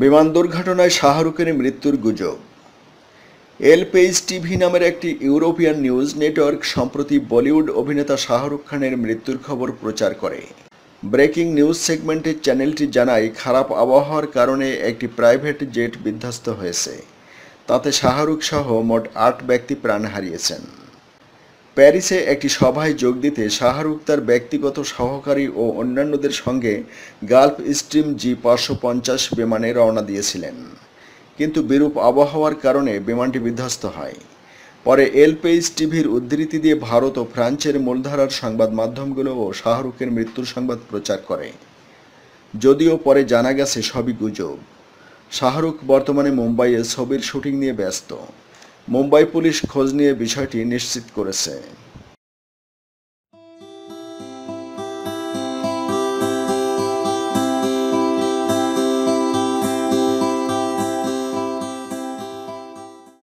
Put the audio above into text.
বিমান দুর্ঘটনায় শাহরুখের মৃত্যুর গুজব। এল পেজ টিভি নামের একটি ইউরোপিয়ান নিউজ নেটওয়ার্ক সম্প্রতি বলিউড অভিনেতা শাহরুখ খানের মৃত্যুর খবর প্রচার করে। ব্রেকিং নিউজ সেগমেন্টের চ্যানেলটি জানায়, খারাপ আবহাওয়ার কারণে একটি প্রাইভেট জেট বিধ্বস্ত হয়েছে। তাতে শাহরুখ সহ মোট আট ব্যক্তি প্রাণ হারিয়েছেন। প্যারিসে একটি সভায় যোগ দিতে শাহরুখ তার ব্যক্তিগত সহকারী ও অন্যান্যদের সঙ্গে গালফ স্ট্রিম জি পাঁচশো পঞ্চাশ বিমানে রওনা দিয়েছিলেন। কিন্তু বিরূপ আবহাওয়ার কারণে বিমানটি বিধ্বস্ত হয়। পরে এল পেজ টিভির উদ্ধৃতি দিয়ে ভারত ও ফ্রান্সের মূলধারার সংবাদ মাধ্যমগুলোও শাহরুখের মৃত্যুর সংবাদ প্রচার করে। যদিও পরে জানা গেছে সবই গুজব। শাহরুখ বর্তমানে মুম্বাইয়ে ছবির শুটিং নিয়ে ব্যস্ত। মুম্বাই পুলিশ খোঁজ নিয়ে বিষয়টি নিশ্চিত করেছে।